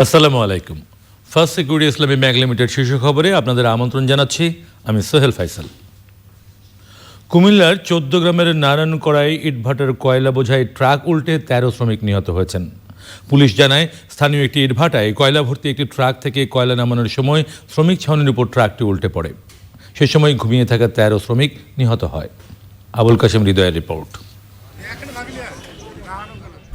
আসসালামু আলাইকুম। First security Islami bank limited শীর্ষ খবরে আপনাদের আমন্ত্রণ জানাচ্ছি। আমি সোহেল ফাইসাল। কুমিল্লার চোদ্দ গ্রামের নারায়ণ কড়াই ইটভাটার কয়লা বোঝাই ট্রাক উল্টে তেরো শ্রমিক নিহত হয়েছেন। পুলিশ জানায়, স্থানীয় একটি ইটভাটায় কয়লা ভর্তি একটি ট্রাক থেকে কয়লা নামানোর সময় শ্রমিক ছাউনির উপর ট্রাকটি উল্টে পড়ে। সে সময় ঘুমিয়ে থাকা তেরো শ্রমিক নিহত হয়। আবুল কাশেম হৃদয়ের রিপোর্ট।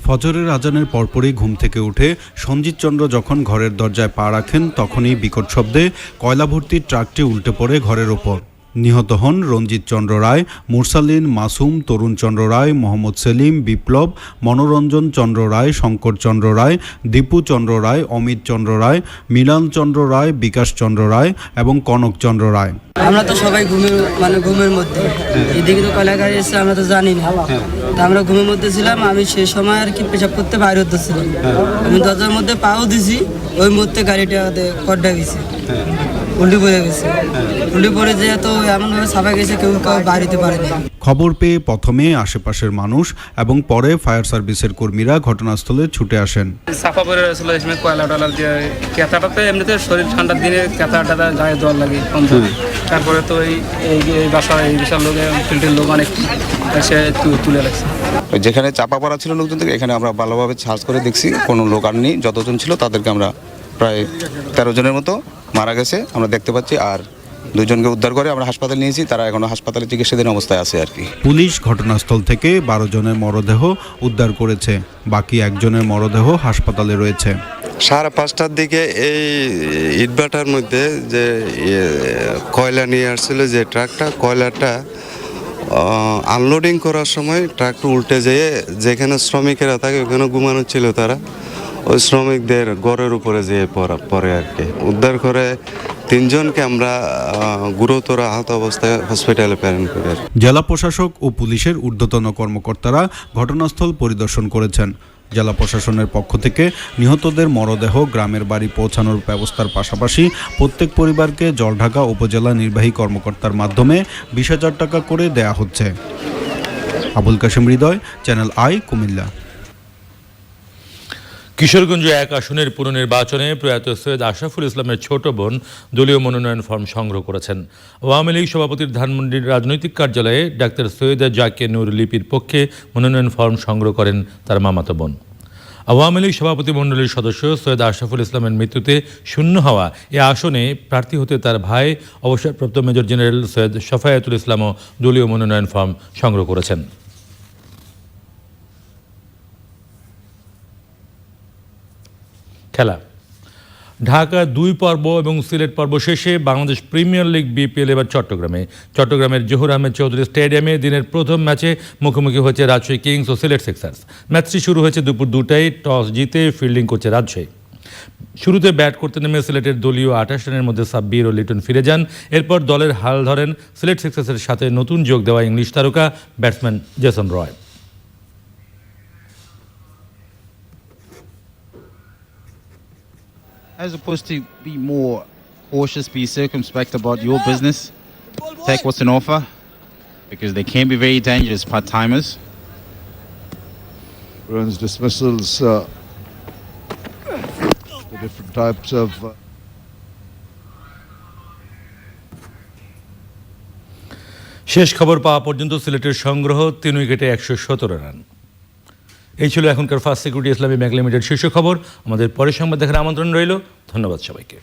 ফজরের আজানের পরপরই ঘুম থেকে উঠে সঞ্জিত চন্দ্র যখন ঘরের দরজায় পা রাখেন, তখনই বিকট শব্দে কয়লা ভর্তি ট্রাকটি উল্টে পড়ে ঘরের ওপর। নিহত হন রঞ্জিত চন্দ্র রায় মুরসালিন মাসুম তরুণ চন্দ্র রায় মোহাম্মদ সেলিম বিপ্লব মনোরঞ্জন চন্দ্র রায় শঙ্কর চন্দ্র রায় দীপু চন্দ্র রায় অমিত চন্দ্র রায় মৃণাল চন্দ্র রায় বিকাশ চন্দ্র রায় এবং কনক চন্দ্র রায়। আমরা তো সবাই ঘুমের মানে ঘুমের মধ্যে। এদিকে তো কয়লা গাড়ি এসছে আমরা তো জানি না। তা আমরা ঘুমের মধ্যে ছিলাম আমি সেই সময় আর কি পেশাব করতে বাইরে হতেছিলাম। আমি দরজার মধ্যে পাও দিছি ওই মধ্যে গাড়িটা কড্ডা গেছে। উল্টি পড়ে গেছে। উল্টি পড়ে যে তো এমনভাবে সাফা গেছে কেউ কেউ বাড়িতে পারেনি খবর পেয়ে প্রথমে আশেপাশের মানুষ এবং পরে ফায়ার সার্ভিসের কর্মীরা ঘটনাস্থলে ছুটে আসেন। সাফা করে রয়েছিল এই কয়লা টয়লা দিয়ে ক্যাথাটাতে এমনিতে শরীর ঠান্ডার দিনে ক্যাথা টাথা গায়ে জল লাগে তারপরে তো এই এই এই বাসা এই বিশাল লোক ফিল্ডের লোক অনেক এসে তু- তুলে লাগছে যেখানে চাপা পড়া ছিল লোকজন থেকে এখানে আমরা ভালোভাবে সার্চ করে দেখছি কোনো লোক আর নেই যতজন ছিল তাদেরকে আমরা প্রায় তেরো জনের মতো মারা গেছে আমরা দেখতে পাচ্ছি আর দুজনকে উদ্ধার করে আমরা হাসপাতালে নিয়েছি তারা এখনও হাসপাতালে চিকিৎসাধীন অবস্থায় আছে আর কি। পুলিশ ঘটনাস্থল থেকে বারো জনের মরদেহ উদ্ধার করেছে বাকি একজনের মরদেহ হাসপাতালে রয়েছে। সাড়ে পাঁচটার দিকে এই ইটভাটার মধ্যে যে কয়লা নিয়ে আসছিল যে ট্রাকটা কয়লাটা আনলোডিং করার সময় ট্রাকটা উল্টে যেয়ে যেখানে শ্রমিকেরা থাকে ওখানে ঘুমানো ছিল তারা। ওই শ্রমিকদের গড়ের উপরে যেয়ে পড়ে আর কি। উদ্ধার করে তিনজনকে আমরা গুরুতর আহত অবস্থায় হসপিটালে প্রেরণ করি জেলা প্রশাসক ও পুলিশের ঊর্ধ্বতন কর্মকর্তারা ঘটনাস্থল পরিদর্শন করেছেন। জেলা প্রশাসনের পক্ষ থেকে নিহতদের মরদেহ গ্রামের বাড়ি পৌঁছানোর ব্যবস্থার পাশাপাশি প্রত্যেক পরিবারকে জলঢাকা উপজেলা নির্বাহী কর্মকর্তার মাধ্যমে বিশ হাজার টাকা করে দেয়া হচ্ছে। Abul Kashim Hridoy, channel I, Cumilla. Kishoreganj এক আসনের পুনর্নির্বাচনে প্রয়াত সৈয়দ আশরাফুল ইসলামের ছোট বোন দলীয় মনোনয়ন ফর্ম সংগ্রহ করেছেন। আওয়ামী লীগ সভাপতির ধানমন্ডির রাজনৈতিক কার্যালয়ে ডাক্তার সৈয়দা জাকে নূর লিপির পক্ষে মনোনয়ন ফর্ম সংগ্রহ করেন তার মামাতো বোন। আওয়ামী লীগ সভাপতি মণ্ডলীর সদস্য সৈয়দ আশরাফুল ইসলামের মৃত্যুতে শূন্য হওয়া এ আসনে প্রার্থী হতে তার ভাই, অবসরপ্রাপ্ত মেজর জেনারেল সৈয়দ শফায়াতুল ইসলামও দলীয় মনোনয়ন ফর্ম সংগ্রহ করেছেন। খেলা। ঢাকা দুই পর্ব এবং সিলেট পর্ব শেষে বাংলাদেশ প্রিমিয়ার লিগ, বিপিএল এবার চট্টগ্রামে। চট্টগ্রামের জহুর আহমেদ চৌধুরী স্টেডিয়ামে দিনের প্রথম ম্যাচে মুখোমুখি হয়েছে রাজশাহী কিংস ও সিলেট সিক্সার্স। ম্যাচটি শুরু হয়েছে দুপুর দুটায়, টস জিতে ফিল্ডিং করছে রাজশাহী। শুরুতে ব্যাট করতে নেমে সিলেটের দলীয় আঠাশ রানের মধ্যে সাব্বির ও লিটন ফিরে যান। এরপর দলের হাল ধরেন সিলেট সিক্সার্সের সাথে নতুন যোগ দেওয়া ইংলিশ তারকা batsman Jason Roy. as opposed to be more cautious, be circumspect about your business, take what's on offer, because they can be very dangerous part timers. runs dismissals, uh, the different types of. Uh, শেষ খবর পাওয়া পর্যন্ত সিলেটের সংগ্রহ তিন উইকেটে একশো সতেরো রান এই ছিল এখনকার first security Islami bank limited. শীর্ষ খবর, আমাদের পরের সংবাদ দেখার আমন্ত্রণ রইল। ধন্যবাদ সবাইকে।